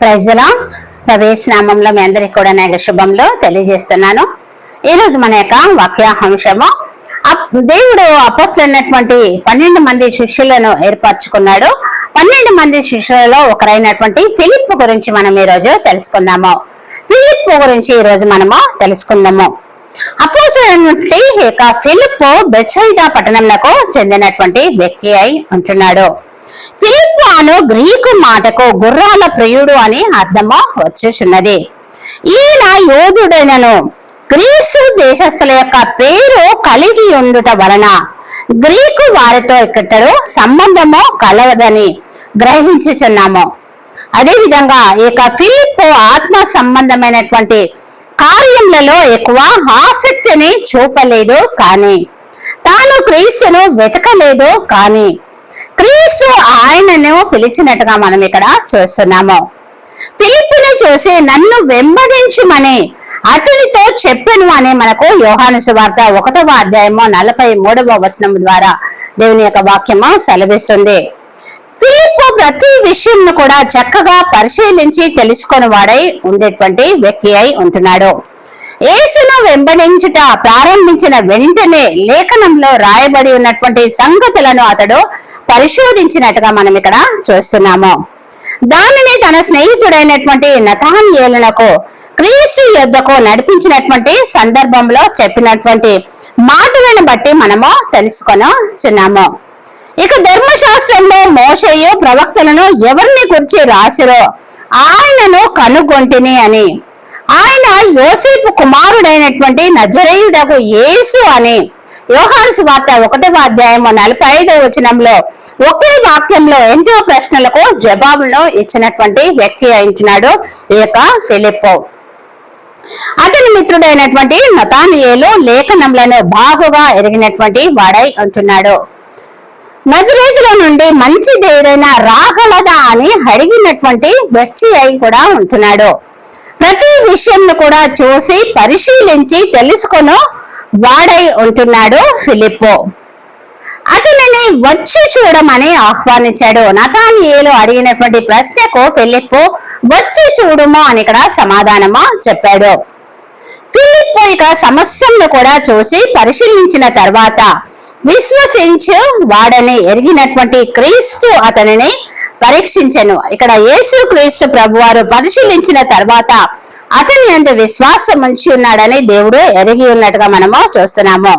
ప్రజల ప్రవేశనామంలో మీ అందరికి కూడా నాయక శుభంలో తెలియజేస్తున్నాను. ఈ రోజు మన యొక్క వాక్యాహంశము అప్- దేవుడు అపోస్తులైనటువంటి పన్నెండు మంది శిష్యులను ఏర్పరచుకున్నాడు. పన్నెండు మంది శిష్యులలో ఒకరైనటువంటి ఫిలిప్ గురించి మనం ఈ రోజు తెలుసుకుందాము. ఫిలిప్ గురించి ఈ రోజు మనము తెలుసుకుందాము. అపోస్తులైనటువంటి యొక్క ఫిలిప్ బెసైదా పట్టణంలో చెందినటువంటి వ్యక్తి అయి ఉంటున్నాడు. ఫిలిప్ అను గ్రీకు మాటకు గుర్రాల ప్రియుడు అని అర్థము వచ్చుచున్నది ఈయన యోధుడైనను గ్రీసు దేశస్థుల యొక్క పేరు కలిగి ఉండుట వలన గ్రీకు వారితో ఇక్కడరు సంబంధము కలవదని గ్రహించుచున్నాము. అదేవిధంగా ఈ ఫిలిప్ ఆత్మ సంబంధమైనటువంటి కార్యములలో ఎక్కువ ఆసక్తిని చూపలేదు కానీ తాను క్రీస్తును వెతకలేదు కానీ క్రీస్తు ఆయనను పిలిచినట్టుగా మనం ఇక్కడ చూస్తున్నాము. ఫిలిప్పును చూసి నన్ను వెంబడించుమని అతనితో చెప్పను అని మనకు యోహాను సువార్త ఒకటవ అధ్యాయము నలభై మూడవ వచనం ద్వారా దేవుని యొక్క వాక్యము సెలవిస్తుంది. ఫిలిప్పు ప్రతి విషయంను కూడా చక్కగా పరిశీలించి తెలుసుకొని వాడై ఉండేటువంటి వ్యక్తి అయి ఉంటున్నాడు. యేసును వెంబడించుట ప్రారంభించిన వెంటనే లేఖనంలో రాయబడి ఉన్నటువంటి సంగతులను అతడు పరిశోధించినట్టుగా మనం ఇక్కడ చూస్తున్నాము. దానిని తన స్నేహితుడైనటువంటి నతానియేలునకు క్రీస్తు యుద్ధకు నడిపించినటువంటి సందర్భంలో చెప్పినటువంటి మాటలను బట్టి మనము తెలుసుకొనుచున్నాము. ఇక ధర్మశాస్త్రంలో మోషయు ప్రవక్తలను ఎవరిని గురించి రాసిరో? ఆయనను కనుగొంటిని అని. ఆయన యోసేపు కుమారుడైనటువంటి నజరేయుడకు యేసు అని యోహాను సువార్త ఒకటవ అధ్యాయము నలభై ఐదవ వచనంలో ఒకే వాక్యంలో ఎన్నో ప్రశ్నలకు జవాబులను ఇచ్చినటువంటి వ్యక్తి అయించినాడు ఈ యొక్క ఫిలిప్పో. అతని మిత్రుడైనటువంటి నతానియేలు లేఖనములను బాగుగా ఎరిగినటువంటి వాడై ఉంటున్నాడు. నజరేతుల నుండి మంచి దేవుడైన రాగలదా అని అడిగినటువంటి వ్యక్తి అయి కూడా ఉంటున్నాడు. ప్రతి విషయంను కూడా చూసి పరిశీలించి తెలుసుకొను వాడై ఉంటున్నాడు ఫిలిప్పో. అతనిని వచ్చి చూడమని ఆహ్వానించాడు. నతానియేలు అడిగినటువంటి ప్రశ్నకు ఫిలిప్పు వచ్చి చూడుము అని ఇక్కడ సమాధానమా చెప్పాడు. ఫిలిప్పు ఇక సమస్యను కూడా చూసి పరిశీలించిన తర్వాత విశ్వసించు వాడని ఎరిగినటువంటి క్రీస్తు అతనిని పరీక్షించెను. ఇక్కడ యేసు క్రీస్తు ప్రభువారు పరిశీలించిన తర్వాత అతని అంత విశ్వాసం ఉంచి ఉన్నాడని దేవుడు ఎరిగి ఉన్నట్టుగా మనము చూస్తున్నాము.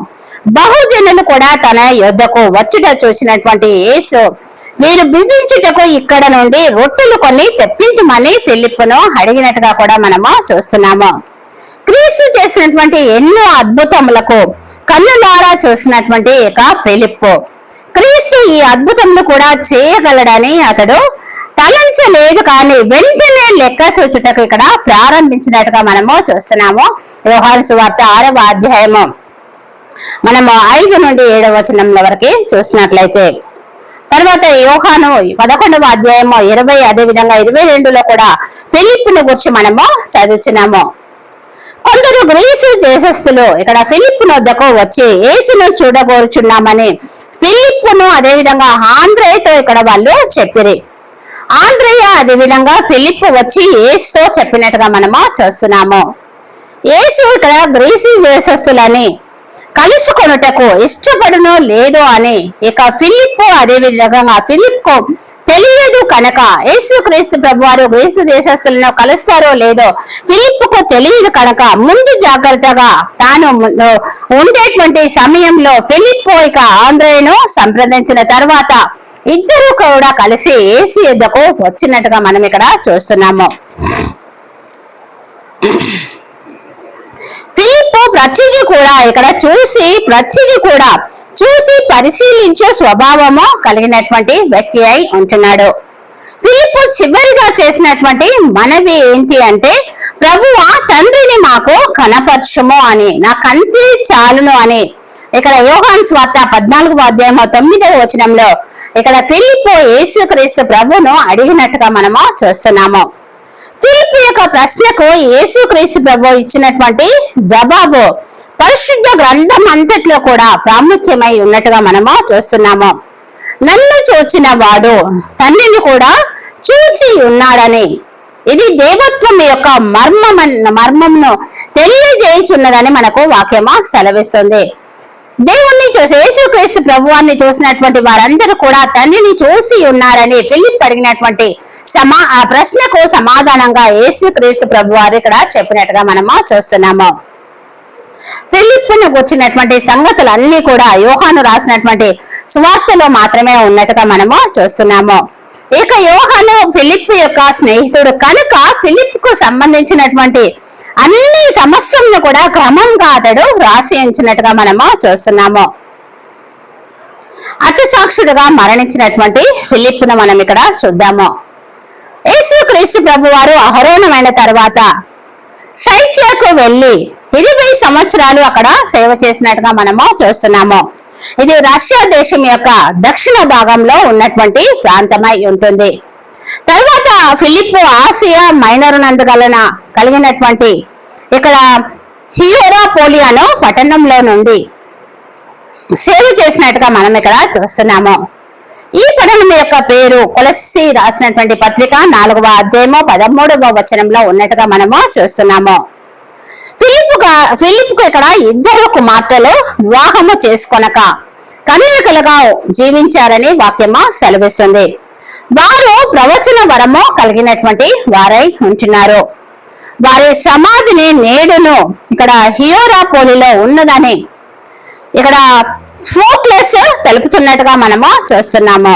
బహుజనులు కూడా తన యుద్ధకు వచ్చుట చూసినటువంటి యేసు మీరు బిజించుటకు ఇక్కడ నుండి రొట్టెలు కొన్ని తెప్పించమని ఫిలిప్పును అడిగినట్టుగా కూడా మనము చూస్తున్నాము. క్రీస్తు చేసినటువంటి ఎన్నో అద్భుతములకు కన్నులారా చూసినటువంటి ఇక ఫిలిప్పు. క్రీస్తు ఈ అద్భుతములు కూడా చేయగలడని అతడు తలంచలేదు కానీ వెంటనే లెక్క చూచుటకు ఇక్కడ ప్రారంభించినట్టుగా మనము చూస్తున్నాము. యోహాను సువార్త ఆరవ అధ్యాయము. మనము ఐదు నుండి ఏడవ వచనంల వరకు చూసినట్లయితే తర్వాత యోహాను పదకొండవ అధ్యాయము ఇరవై అదే విధంగా ఇరవై రెండులో కూడా ఫిలిప్పును గురించి మనము చదువుచున్నాము. కొందరు గ్రీసు దేశస్థులు ఇక్కడ ఫిలిప్ నొద్దకు వచ్చి యేసును చూడగోరుచున్నామని ఫిలిప్పును అదేవిధంగా ఆంధ్రేయతో ఇక్కడ వాళ్ళు చెప్పిరి. ఆంధ్రేయ అదేవిధంగా ఫిలిప్ వచ్చి యేసుతో చెప్పినట్టుగా మనము చూస్తున్నాము. యేసు ఇక్కడ గ్రీసు దేశస్థులని కలుసుకొనుటకు ఇష్టపడునో లేదో అని ఇక ఫిలిప్ అదే విధంగా ఫిలిప్ తెలియదు కనుక యేసు క్రీస్తు ప్రభు వారు గ్రీసు దేశస్తులను కలుస్తారో లేదో ఫిలిప్పుకు తెలియదు కనుక ముందు జాగ్రత్తగా తాను ఉండేటువంటి సమయంలో ఫిలిప్ ఇక ఆంధ్రను సంప్రదించిన తర్వాత ఇద్దరు కూడా కలిసి ఏసు యుద్ధకు వచ్చినట్టుగా మనం ఇక్కడ చూస్తున్నాము. ఫిలిప్ ప్రతిది కూడా ఇక్కడ చూసి ప్రతిది కూడా చూసి పరిశీలించే స్వభావము కలిగినటువంటి వ్యక్తి అయి ఉంటున్నాడు. ఫిలిప్ చివరిగా చేసినటువంటి మనవి ఏంటి అంటే ప్రభువా తండ్రిని మాకు కనపరచము అని నా కంతే చాలును అని. ఇక్కడ యోహాన్ స్వార్త పద్నాలుగు అధ్యాయం తొమ్మిదవ వచనంలో ఇక్కడ ఫిలిప్ యేసుక్రీస్తు ప్రభును అడిగినట్టుగా మనము చూస్తున్నాము. ఫిలిప్ యొక్క ప్రశ్నకు యేసుక్రీస్తు ప్రభు ఇచ్చినటువంటి జవాబు పరిశుద్ధ గ్రంథం అంతట్లో కూడా ప్రాముఖ్యమై ఉన్నట్టుగా మనము చూస్తున్నాము. నన్ను చూచిన వాడు తండ్రిని కూడా చూచి ఉన్నాడని. ఇది దేవత్వం యొక్క మర్మం మర్మంను తెలియజేయుచున్నదని మనకు వాక్యమా సెలవిస్తుంది. దేవుణ్ణి చూసి యేసుక్రీస్తు ప్రభువాన్ని చూసినటువంటి వారందరూ కూడా తండ్రిని చూసి ఉన్నారని ఫిలిప్ అడిగినటువంటి సమా ఆ ప్రశ్నకు సమాధానంగా యేసుక్రీస్తు ప్రభువారు ఇక్కడ చెప్పినట్టుగా మనము చూస్తున్నాము. ఫిలిప్పును వచ్చినటువంటి సంగతులు అన్ని కూడా యోహాను రాసినటువంటి సువార్తలో మాత్రమే ఉన్నట్టుగా మనము చూస్తున్నాము. ఇక యోహాను ఫిలిప్ యొక్క స్నేహితుడు కనుక ఫిలిప్కు సంబంధించినటువంటి అన్ని సమస్యలను కూడా క్రమంగా అతడు రాసి ఉంచినట్టుగా మనము చూస్తున్నాము. అతి సాక్షుడుగా మరణించినటువంటి ఫిలిప్ను మనం ఇక్కడ చూద్దాము. యేసు క్రీస్తు ప్రభు వారు అహరోణమైన తర్వాత సైత్యకు వెళ్ళి ఇరవై సంవత్సరాలు అక్కడ సేవ చేసినట్టుగా మనము చూస్తున్నాము. ఇది రష్యా దేశం యొక్క దక్షిణ భాగంలో ఉన్నటువంటి ప్రాంతమై ఉంటుంది. తర్వాత ఫిలిప్ ఆసియా మైనర్ నందుగలన కలిగినటువంటి ఇక్కడ హియోరా పోలియాను పట్టణంలో నుండి సేవ చేసినట్టుగా మనం ఇక్కడ చూస్తున్నాము. ఈ పట్టణం యొక్క పేరు కొలసి రాసినటువంటి పత్రిక నాలుగవ అధ్యాయము పదమూడవ వచనంలో ఉన్నట్టుగా మనము చూస్తున్నాము. ఫిలిప్ ఫిలిప్కు ఇక్కడ ఇద్దరు కుమార్తెలు వివాహము చేసుకొనక కన్యకలుగా జీవించారని వాక్యము సెలవిస్తుంది. వారు ప్రవచన వరము కలిగినటువంటి వారై ఉంటున్నారు. వారి సమాధిని నేడును ఇక్కడ హియోరాపోలిలో ఉన్నదని ఇక్కడ ఫోక్లెస్ తెలుపుతున్నట్టుగా మనము చూస్తున్నాము.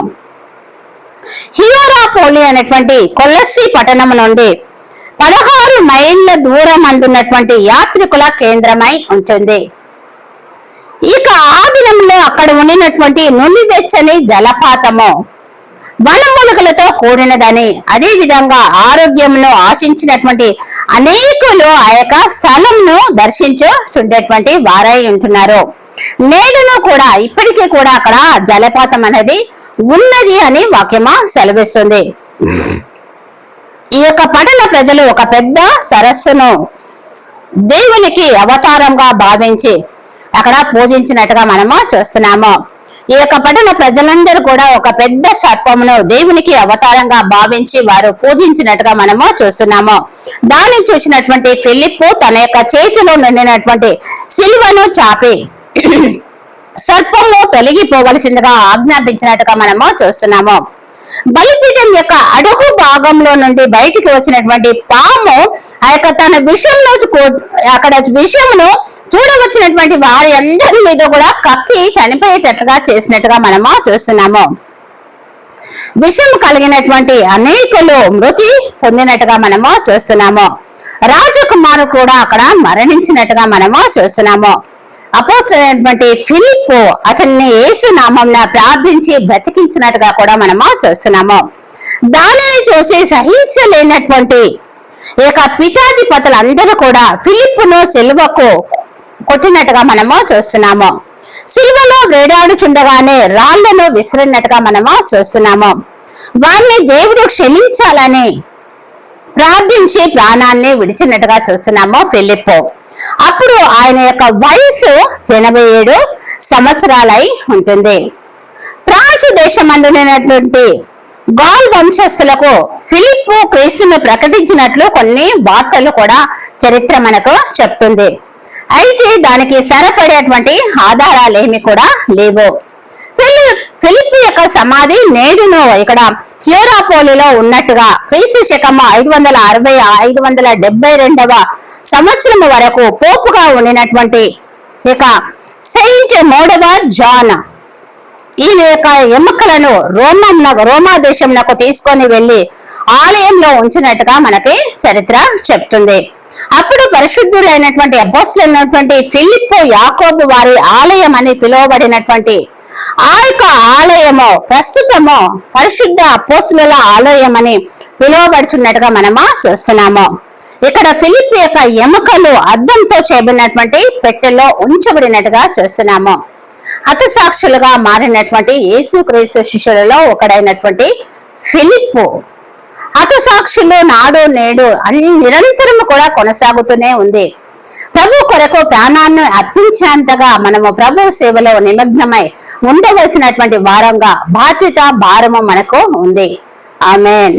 హియోరా పోలి అనేటువంటి కొల్లసి పట్టణం నుండి పదహారు మైళ్ళ దూరం అందున్నటువంటి యాత్రికుల కేంద్రమై ఉంటుంది. ఇక ఆ దినంలో అక్కడ ఉండినటువంటి నుండి వెచ్చని జలపాతము వనమూలికలతో కూడినదని అదే విధంగా ఆరోగ్యమును ఆశించినటువంటి అనేకులు ఆ యొక్క స్థలంను దర్శించుచుండేటువంటి వారై ఉంటున్నారు. నేడును కూడా ఇప్పటికీ కూడా అక్కడ జలపాతం అనేది ఉన్నది అని వాక్యమా సెలవిస్తుంది. ఈ యొక్క పట్టణ ప్రజలు ఒక పెద్ద సరస్సును దేవునికి అవతారంగా భావించి అక్కడ పూజించినట్టుగా మనము చూస్తున్నాము. ఈ యొక్క పట్టణ ప్రజలందరూ కూడా ఒక పెద్ద సర్పమును దేవునికి అవతారంగా భావించి వారు పూజించినట్టుగా మనము చూస్తున్నాము. దాన్ని చూసినటువంటి ఫిలిప్పు తన యొక్క చేతిలో నిండినటువంటి సిలువను చాపి సర్పము తొలగిపోవలసిందిగా ఆజ్ఞాపించినట్టుగా మనము చూస్తున్నాము. బలిపీఠం యొక్క అడుగు భాగంలో నుండి బయటికి వచ్చినటువంటి పాము ఆ యొక్క తన విషయంలో అక్కడ విషయమును చూడవచ్చినటువంటి వారి అందరి మీద కూడా కక్కి చనిపోయేటట్టుగా చేసినట్టుగా మనము చూస్తున్నాము. విషం కలిగినటువంటి అనేకులు మృతి పొందినట్టుగా మనము చూస్తున్నాము. రాజకుమారు కూడా అక్కడ మరణించినట్టుగా మనము చూస్తున్నాము. అపోసరైనటువంటి ఫిలిప్ అతన్ని యేసు నామంన ప్రార్థించి బ్రతికించినట్టుగా కూడా మనము చూస్తున్నాము. దానిని చూసి సహించలేనటువంటి ఈ యొక్క పిఠాధిపతులు అందరూ కూడా ఫిలిప్పును సెల్వకు కొట్టినట్టుగా మనము చూస్తున్నాము. సిల్వలో వేడాడుచుండగానే రాళ్ళను విసిరినట్టుగా మనము చూస్తున్నాము. వారిని దేవుడు క్షమించాలని ప్రార్థించి ప్రాణాన్ని విడిచినట్టుగా చూస్తున్నాము ఫిలిప్పు. అప్పుడు ఆయన యొక్క వయసు ఎనభై ఏడు సంవత్సరాలై ఉంటుంది. ప్రాచు దేశమందునటువంటి గాల్ వంశస్థులకు ఫిలిప్ క్రీస్తును ప్రకటించినట్లు కొన్ని వార్తలు కూడా చరిత్ర మనకు చెప్తుంది. అయితే దానికి సరిపడేటువంటి ఆధారాలు ఏమి కూడా లేవు. ఫిలిప్ యొక్క సమాధి నేడును ఇక్కడ హ్యూరాపోలిలో ఉన్నట్టుగా క్రీస్తు శకం ఐదు వందల అరవై ఐదు వందల డెబ్బై రెండవ సంవత్సరం వరకు పోపుగా ఉండినటువంటి ఇక సెయింట్ మూడవ జాన్. ఈ యొక్క ఎముకలను రోమం రోమా దేశంలో తీసుకొని వెళ్ళి ఆలయంలో ఉంచినట్టుగా మనకి చరిత్ర చెప్తుంది. అప్పుడు పరిశుద్ధులైనటువంటి అపోస్తులైనటువంటి ఫిలిప్ యాకోబు వారి ఆలయం అని పిలువబడినటువంటి ఆ యొక్క ఆలయము ప్రస్తుతము పరిశుద్ధ అపోస్తుల ఆలయం అని పిలువబడుచున్నట్టుగా మనము చూస్తున్నాము. ఇక్కడ ఫిలిప్ యొక్క ఎముకలు అద్దంతో చేయబడినటువంటి పెట్టెలో ఉంచబడినట్టుగా చూస్తున్నాము. హతసాక్షులుగా మారినటువంటి యేసుక్రీస్తు శిష్యులలో ఒకడైనటువంటి ఫిలిప్ హతసాక్షులు నాడు నేడు అన్ని నిరంతరం కూడా కొనసాగుతూనే ఉంది. ప్రభు కొరకు ప్రాణాన్ని అర్పించేంతగా మనము ప్రభు సేవలో నిమగ్నమై ఉండవలసినటువంటి వారంగా బాధ్యత భారము మనకు ఉంది. ఆమెన్.